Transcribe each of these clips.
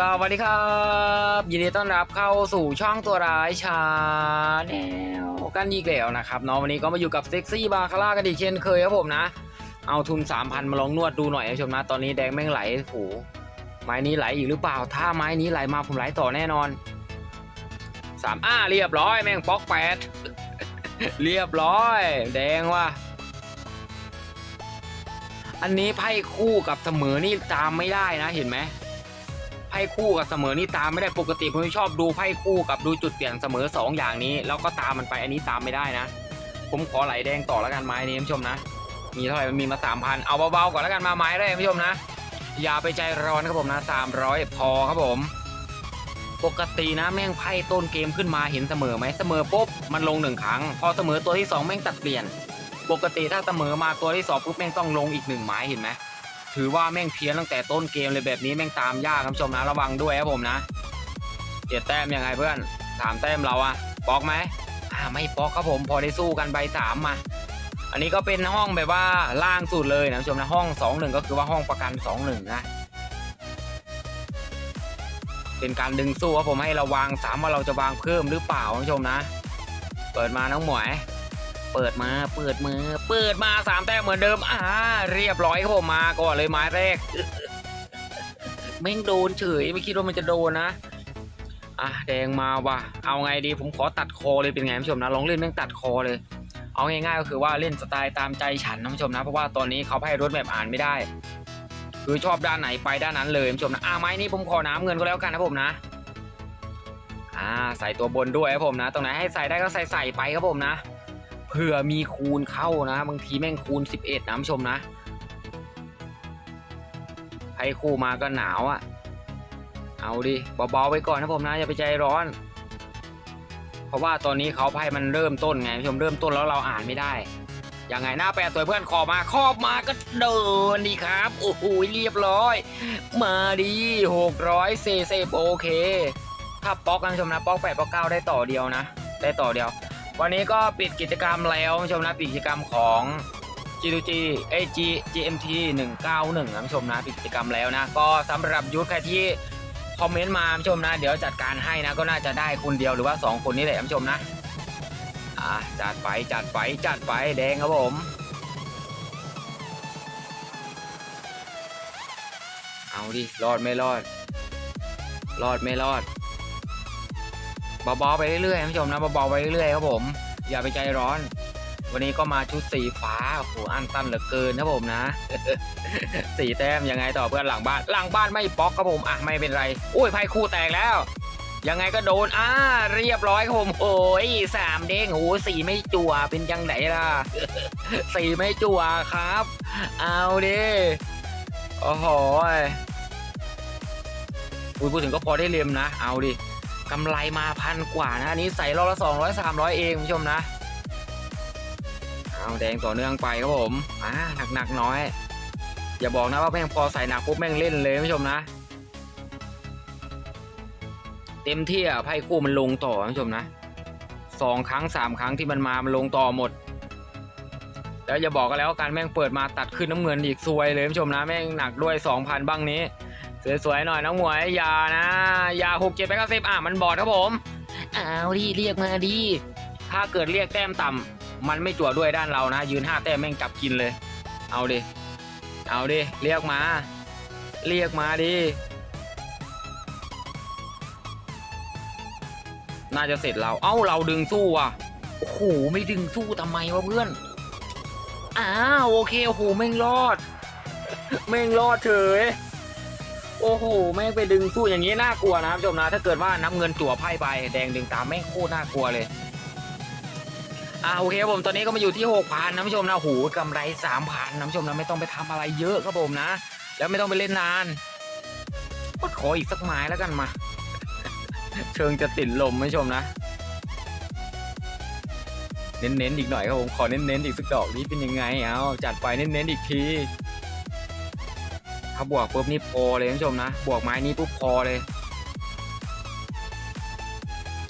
สวัสดีครับ ยินดีต้อนรับเข้าสู่ช่องตัวร้ายชาแนลกันอีกแล้วนะครับเนาะวันนี้ก็มาอยู่กับเซ็กซี่บาคาร่ากันอีกเช่นเคยครับผมนะ เอาทุน 3,000 มาลองนวดดูหน่อยนะชมนะ ตอนนี้แดงแม่งไหลโอ้โหไม้นี้ไหลอีกหรือเปล่า ถ้าไม้นี้ไหลมาผมไหลต่อแน่นอนสามอ้าเรียบร้อยแม่งป๊อกแปดเรียบร้อย แดงว่ะอันนี้ไพ่คู่กับเสมอนี่ตามไม่ได้นะเห็นไหม พ่คู่กับเสมอนี่ตามไม่ได้ปกติผมชอบดูไพ่คู่กับดูจุดเปลี่ยนเสมอสองอย่างนี้ แล้วก็ตามมันไปอันนี้ตามไม่ได้นะ ผมขอไหลแดงต่อแล้วกันไม้นี้ผู้ชมนะ มีเท่าไหร่มันมีมาสามพันเอาเบาๆก่อนแล้วกันมาไม้แรกผู้ชมนะ อย่าไปใจร้อนครับผมนะสามร้อยพอครับผม ปกตินะแม่งไพ่ต้นเกมขึ้นมาเห็นเสมอไหมเสมอปุ๊บมันลงหนึ่งครั้ง พอเสมอตัวที่สองแม่งตัดเปลี่ยน ปกติถ้าเสมอมาตัวที่สองปุ๊บแม่งต้องลงอีกหนึ่งไม้เห็นไหม ถือว่าแม่งเพี้ยนตั้งแต่ต้นเกมเลยแบบนี้แม่งตามยากครับชมนะระวังด้วยครับผมนะเจ็ดแต้มยังไงเพื่อนสามแต้มเราอะปอกไหมอ่าไม่ปอกครับผมพอได้สู้กันใบสามมา อันนี้ก็เป็นห้องแบบว่าล่างสุดเลยนะชมนะห้องสองหนึ่งก็คือว่าห้องประกันสองหนึ่งนะเป็นการดึงสู้ครับผมให้เราวางสามว่าเราจะวางเพิ่มหรือเปล่าคุณผู้ชมนะ เปิดมาน้องหมวย เปิดมาเปิดมือ เปิดมาสามแต้มเหมือนเดิม อ่า เรียบร้อยครับผมมาก่อนเลยไม้แรกแม่งโดนเฉยไม่คิดว่ามันจะโดนนะอะแดงมาว่ะเอาไงดีผมขอตัดคอเลยเป็นไงผู้ชมนะลองเล่นแม่งตัดคอเลย เอาง่ายๆก็คือว่าเล่นสไตล์ตามใจฉันนะผู้ชมนะเพราะว่าตอนนี้เขาให้รถแบบอ่านไม่ได้ คือชอบด้านไหนไปด้านนั้นเลยผู้ชมนะอ่าไม้นี้ผมขอน้ำเงินก็แล้วกันนะผมนะอ่าใส่ตัวบนด้วยครับผมนะ ตรงไหนให้ใส่ได้ก็ใส่ใส่ไปครับผมนะ ผื่อมีคูณเข้านะ บางทีแม่งคูณ 11นะผู้ชมนะให้คู่มาก็หนาวอะ่ะ เอาดิเบาๆไปก่อนนะผมนะอย่าไปใจร้อน เพราะว่าตอนนี้เขาไพ่มันเริ่มต้นไงผู้ชมเริ่มต้นแล้วเราอ่านไม่ได้ยังไงหน้าแปดสวยเพื่อนขอมาครอบมาก็เดินดีครับ โอ้โหเรียบร้อย มาดีหกร้อยเซเซโอเค ถ้าป๊อกนะผู้ชมนะป๊อกแปดป๊อกเก้าได้ต่อเดียวนะ ได้ต่อเดียว วันนี้ก็ปิดกิจกรรมแล้วผู้ชมนะปิดกิจกรรมของ G2G เอย G GMT 191นะผู้ชมนะปิดกิจกรรมแล้วนะ ก็สำหรับยุทธใครที่คอมเมนต์มาผู้ชมนะ เดี๋ยวจัดการให้นะก็น่าจะได้คนเดียวหรือว่า 2 คนนี้แหละผู้ชมนะอะจัดไปจัดไปจัดไปแดงครับผมเอาดิรอดไม่รอด รอดไม่รอด เบาๆไปเรื่อยๆท่านผู้ชมนะเบาๆไปเรื่อยๆครับผม อย่าไปใจร้อน วันนี้ก็มาชุดสีฟ้าโอ้โหอันตันเหลือเกินครับผมนะสีแต้มยังไงต่อเพื่อนหลังบ้าน หลังบ้านไม่ป๊อกครับผมอะไม่เป็นไรอุ้ยไพ่คู่แตกแล้ว ยังไงก็โดนอ่าเรียบร้อยครับผมโอ้ยสามเด้งโอ้สีไม่จั่วเป็นยังไงล่ะสีไม่จั่วครับ เอาดิโอ้โหอุ้ยพูดถึงก็พอได้เลียมนะ เอาดิ กำไรมาพันกว่านะอันนี้ใส่รอบละสองร้อยสามร้อยเองผู้ชมนะเอาแดงต่อเนื่องไปครับผมอ่าหนักหนักน้อย อย่าบอกนะว่าแม่งพอใส่หนักปุ๊บแม่งเล่นเลยผู้ชมนะ เต็มที่อะไพ่คู่มันลงต่อผู้ชมนะสองครั้งสามครั้งที่มันมามันลงต่อหมดแล้วอย่าบอกกันแล้วว่าการแม่งเปิดมาตัดขึ้นน้ำเงินอีกซวยเลยผู้ชมนะแม่งหนักด้วยสองพันบ้างนี้ สวยๆหน่อยน้องหมวยอย่านะอย่าหกเจ็ดแปดเก้าสิบอะมันบอดครับผมเอาดิเรียกมาดิถ้าเกิดเรียกแต้มต่ำมันไม่จั่วด้วยด้านเรานะ ยืนห้าแต้มแม่งจับกินเลย เอาดิเอาดิเรียกมา เรียกมาดิน่าจะเสร็จเราเอ้าเราดึงสู้ว่ะโอ้โหไม่ดึงสู้ทำไมวะเพื่อนอ้าวโอเคโอ้โหแม่งรอดแม่งรอดเฉย โอ้โหแม่งไปดึงสู้อย่างนี้น่ากลัวนะผู้ชมนะถ้าเกิดว่าน้ำเงินจั่วไพ่ไปแดงดึงตามแม่งโคตรน่ากลัวเลยอ่าโอเคครับผมตอนนี้ก็มาอยู่ที่หกพันนะผู้ชมนะโหกำไรสามพันนะผู้ชมนะไม่ต้องไปทำอะไรเยอะครับผมนะ แล้วไม่ต้องไปเล่นนานก็ขออีกสักไม้แล้วกันมา เชิงจะติดลมนผู้ชมนะ เน้นๆอีกหน่อยครับผมขอเน้นๆอีกสักดอกนี้เป็นยังไงเอาจัดไปเน้นๆอีกที ถ้าบวกปุ๊บนี่พอเลยท่านผู้ชมนะ บวกไม้นี้ปุ๊บพอเลย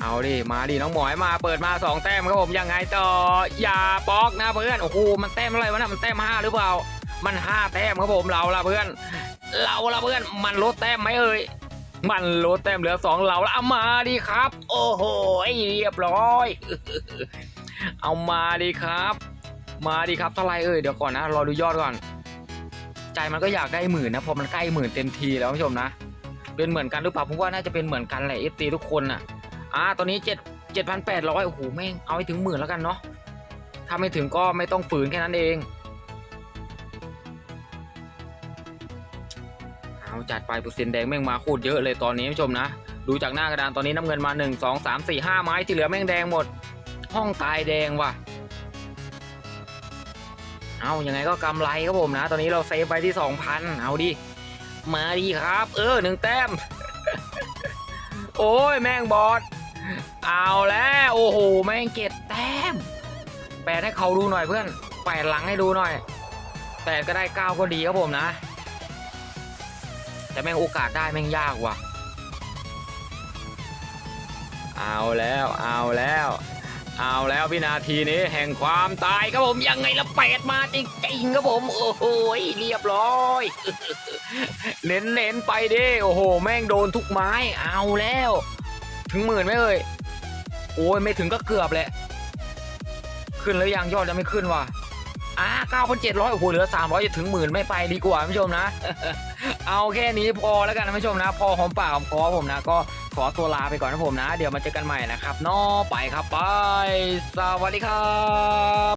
เอาดิ มาดิ น้องหมวยมาเปิดมาสองแต้มครับผมยังไงต่อ อย่าบล็อกนะเพื่อน โอ้โห มันแต้มอะไรวะนะมันแต้มห้าหรือเปล่า มันห้าแต้มครับผมเราละเพื่อน เราละเพื่อน มันลดแต้มไหมเอ่ยมันลดแต้มเหลือสองเหล่าแล้วเอามาดีครับ โอ้โหเรียบร้อย เอามาดีครับ มาดีครับเท่าไรเอ่ยเดี๋ยวก่อนนะรอดูยอดก่อน ใจมันก็อยากได้หมื่นนะพอมันใกล้หมื่นเต็มทีแล้วคุณผู้ชมนะเป็นเหมือนกันหรือเปล่าผมว่าน่าจะเป็นเหมือนกันแหละเอฟซีทุกคนน่ะอ่าตอนนี้เจ็ดเจ็ดพันแปดร้อยโอ้โหแม่งเอาให้ถึงหมื่นแล้วกันเนาะถ้าไม่ถึงก็ไม่ต้องฝืนแค่นั้นเองเอาจัดไปเปอร์เซ็นต์แดงแม่งมาโคตรเยอะเลยตอนนี้คุณผู้ชมนะดูจากหน้ากระดานตอนนี้น้ำเงินมาหนึ่งสองสามสี่ห้าไม้ที่เหลือแม่งแดงหมด ห้องตายแดงว่ะ เอายังไงก็กำไรครับผมนะ ตอนนี้เราเซฟไปที่สองพันเอาดิ มาดีครับ เออหนึ่งแต้ม โอ้ยแม่งบอดเอาแล้วโอ้โหแม่งเก็ดแต้มแปดให้เขาดูหน่อยเพื่อนแปดหลังให้ดูหน่อยแปดก็ได้เก้าก็ดีครับผมนะ แต่แม่งโอกาสได้แม่งยากว่ะ เอาแล้วเอาแล้ว เอาแล้ววินาทีนี้แห่งความตายครับผมยังไงละแปดมาจริงๆครับผม โอ้โหเรียบร้อย เน้นเน้นๆไปดิโอ้โห แม่งโดนทุกไม้เอาแล้ว ถึงหมื่นไหมเอ่ยโอ้ยไม่ถึงก็เกือบแหละขึ้นแล้วยังยอดยังไม่ขึ้นว่ะอ่าเก้าพันเจ็ดร้อยโอ้โหเหลือสามร้อยจะถึงหมื่นไม่ไปดีกว่าผู้ชมนะ เอาแค่นี้พอแล้วกันนะผู้ชมนะ พอหอมปากหอมคอผมนะก็ ขอตัวลาไปก่อนนะผมนะ เดี๋ยวมาเจอกันใหม่นะครับนอไปครับไป สวัสดีครับ